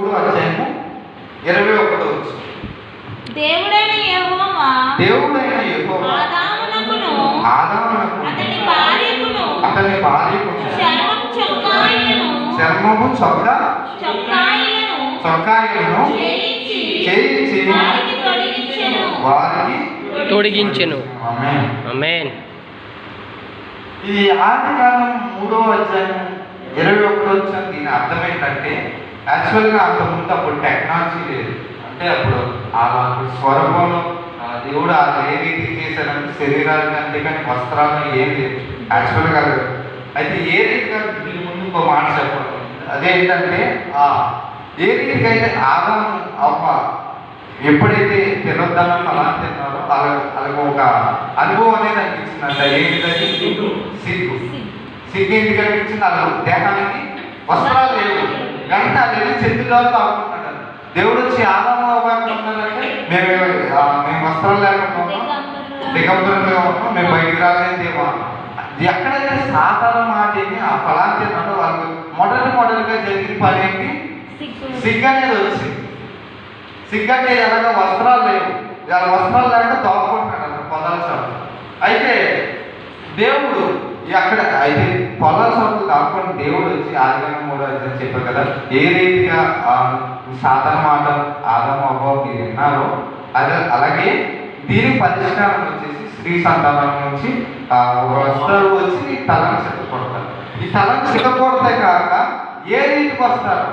మూడు అధ్యాయము ఇరవై ఒకటో వచ్చి దేవుడైన యెహోవా దేవుడైన యెహోవా ఆదామునకును ఆదామునకు అతని భార్యకును అతని భార్యకు చర్మం చొక్కాయిలను చర్మము చొక్క చొక్కాయిలను చొక్కాయలను చేయించి వారికి తొడిగించెను. వారికి తొడిగించెను. ఆమేన్. అమేన్ ఇది ఆది కాలం మూడో అధ్యాయం ఇరవై ఒకటో వచ్చాను దీని అర్థం ఏంటంటే యాక్చువల్గా అంత ముందు అప్పుడు టెక్నాలజీ లేదు. అంటే అప్పుడు అలా అప్పుడు స్వరూపంలో ఆ, దేవుడు ఆ ఏ రీతికి చేశారంటే శరీరాలు అంటే కానీ వస్త్రాలు ఏం లేదు. యాక్చువల్గా. అయితే ఏ రీతిగా దీని ముందు ఇంకో మాట చెప్పాలి అదేంటంటే ఆ ఏ రీతిగా అయితే ఆదాము అవ్వ ఎప్పుడైతే తినొద్దన్న ఫలాన్ని తిన్నారో అలా అలాగ ఒక అనుభవం అనేది అనిపించిందంట. ఏంటిదని సిగ్గు. సిగ్గు. ఎందుకు అనిపించింది? అలా దేహానికి వస్త్రాలు లేవు. వెంటనే వెళ్ళి చేతుల్లో తాగుతున్నాడు దేవుడు వచ్చి ఆదాము ఉన్నారంటే మేము మేము వస్త్రాలు లేకుండా ఉన్నాం దిగంబరంగా ఉన్నాం మేము బయటికి రాలేదేమో ఎక్కడైతే సాధారణ మాట ఏంటి? ఆ ఫలాన్ని తిన్నాడో వాళ్ళు మొదటి మొదటిగా జరిగిన పని ఏంటి? సిగ్గు. అనేది వచ్చింది. సిగ్గు అంటే ఎలాగ వస్త్రాలు లేవు. ఇలా వస్త్రాలు లేక దాక్కుంటున్నాడు అక్కడ చోట. అయితే దేవుడు అక్కడ అయితే పొలం చోట కాకుండా దేవుడు వచ్చి ఆదివారం మూడో అధ్యాయం చెప్పారు కదా ఏ రీతిగా ఆ సాధారణ మాట ఆదమ అవ్వ మీరు విన్నారో అదే అలాగే దీని పరిష్కారం వచ్చేసి స్త్రీ సంతానం నుంచి ఆ వస్త్రాలు వచ్చి ఈ తలను చెత్తకొడతారు ఈ తలను చెత్తకొడితే కాక ఏ రీతికి వస్తారు?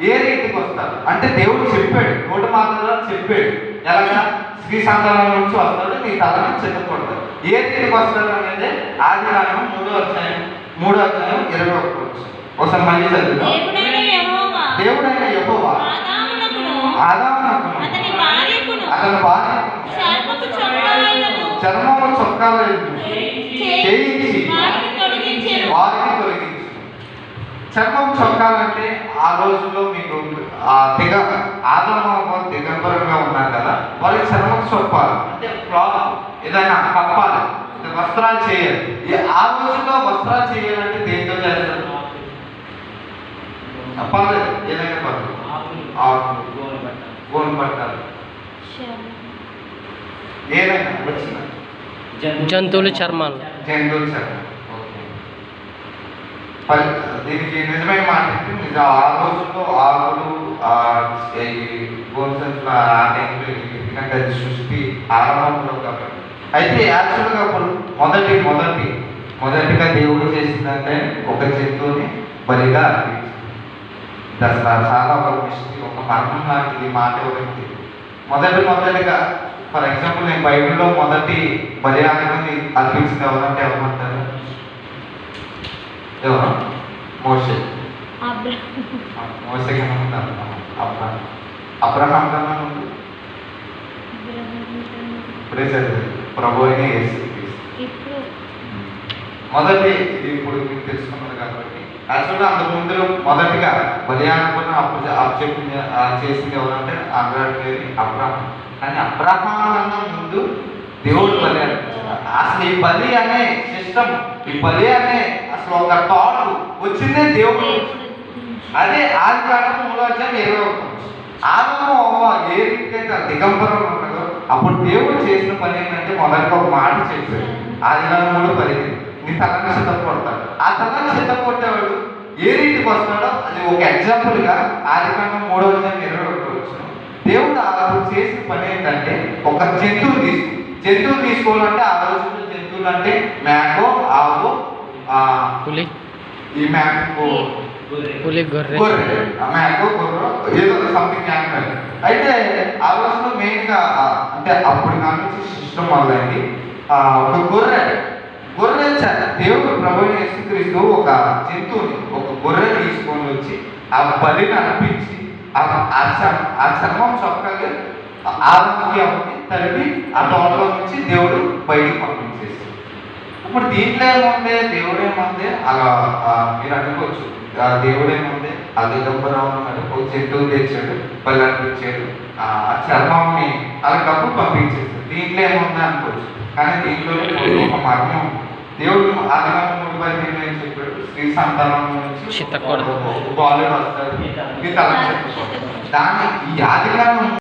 ఏ రీతికి వస్తారు? అంటే దేవుడు చెప్పాడు నోటి మాత్రం చెప్పాడు. ఎలాగా స్త్రీ సంతానం నుంచి వస్తాడు నీ తలను చెత్తకొడతాడు ఏ రీతికి వస్తాడు అనేది ఆది కాలం మూడో అధ్యాయం మూడో అధ్యాయం ఇరవై ఒకటి ఒకసారి మళ్ళీ చదువుతాం దేవుడైన యెహోవా. ఆదామునకు అతని చర్మము చొక్కాలు చేయించి వారికి చర్మం చొక్కాలంటే ఆ రోజుల్లో మీకు ఆ దిగ ఆదామ దిగంబరంగా ఉన్నారు కదా వాళ్ళకి చర్మం చొప్పాలి. అంటే క్లాత్ ఏదైనా కప్పాలి. అంటే వస్త్రాలు చేయాలి. ఆ రోజుల్లో వస్త్రాలు చేయాలంటే దేంతో చేస్తారు? పర్లేదు ఏదైనా పర్లేదు ఆకు, గోను పట్టాలి. ఏదైనా వచ్చిన. జంతువుల. చర్మాలు. జంతువుల చర్మం. ఓకే. పల్- దీనికి నిజమైన మాట నిజం ఆ రోజుల్లో ఆవులు ఈ ఆ టైంలో అది సృష్టి ఆరంభంలో కాబట్టి. అయితే యాక్చువల్గా అప్పుడు మొదటి మొదటి మొదటిగా దేవుడు చేసిందంటే ఒక జంతువుని బలిగా దసరా చాలా ఒక మిస్టరీ ఒక మర్మం లాంటిది మాట ఒకటి మొదటి మొదటిగా ఫర్ ఎగ్జాంపుల్ నేను బైబిల్లో మొదటి బలియాగని అర్పించింది ఎవరంటే ఎవరంటారు ఎవరు? మోసగా ఉన్నారు ఉంటారు అబ్రహం అబ్రహం కన్నా ముందు ఇప్పుడే చదివారు ప్రభు అయిన మొదటి ఇది ఇప్పుడు మీరు తెలుసుకున్నారు కాబట్టి. యాక్చువల్గా అంతకు ముందు మొదటిగా బలియానుకున్న అప్పు అప్పు చెప్పింది చేసింది ఎవరంటే అబ్రాహం అబ్రాహం కానీ అబ్రాహం అన్న ముందు దేవుడు బలి అసలు ఈ బలి అనే సిస్టమ్ ఈ బలి అనే అసలు ఒక థాట్ వచ్చిందే దేవుడు. అదే ఆది కాలం మూడో అధ్యాయం ఇరవై ఒకటి. ఆదాము ఏ రీతికైతే దిగంబరం ఉన్నదో అప్పుడు దేవుడు చేసిన పని ఏంటంటే మొదటిగా ఒక మాట చెప్పాడు. ఆది కాలం మూడు పదిహేను. నీ తలని సిద్ధ కొడతాడు ఆ తలని సిద్ధ కొట్టేవాడు ఏ రీతికి వస్తాడో అది ఒక ఎగ్జాంపుల్గా ఆది కాలం మూడో అధ్యాయం ఇరవై ఒకటి వచ్చిన దేవుడు ఆ రోజు చేసిన పని ఏంటంటే ఒక జంతువు తీసుకు జంతువు తీసుకోవాలంటే ఆ రోజుల్లో జంతువులు అంటే మేకో ఆవు పులి. ఈ మేకో పులి గొర్రె. గొర్రె. ఆ గొర్రె. ఏదో సంథింగ్ యానిమల్ అయితే ఆ రోజులో మెయిన్గా అంటే అప్పుడు నుంచి సిస్టమ్ మొదలైంది. ఒక గొర్రె గొర్రె దేవుడు ప్రభుని యేసుక్రీస్తు ఒక జంతువుని ఒక గొర్రె తీసుకొని వచ్చి ఆ బలిని అర్పించి ఆ ఆ చర్మం చొక్కగా ఆదాముకి తలిపి ఆ తోటలో నుంచి దేవుడు బయటికి పంపించేసి ఇప్పుడు దీంట్లో ఏముంది? దేవుడు ఏముంది? అలా మీరు అనుకోవచ్చు. ఆ దేవుడు ఏముంది ఆ దిగంబరం ఉన్నాడు ఒక జంతువు తెచ్చాడు పళ్ళు అనిపించాడు ఆ చర్మంని అలాగప్పుడు పంపించేస్తాడు దీంట్లో ఏముంది అనుకోవచ్చు. కానీ దీంట్లో ఒక మర్మం. దేవుడు ఆదివారం మూడు పదిహేను ఏం చెప్పాడు? స్త్రీ సంతానం నుంచి. బాలుడు వస్తాడు. ఇది తల చెప్పుకోవడం దాని ఈ ఆదికాండం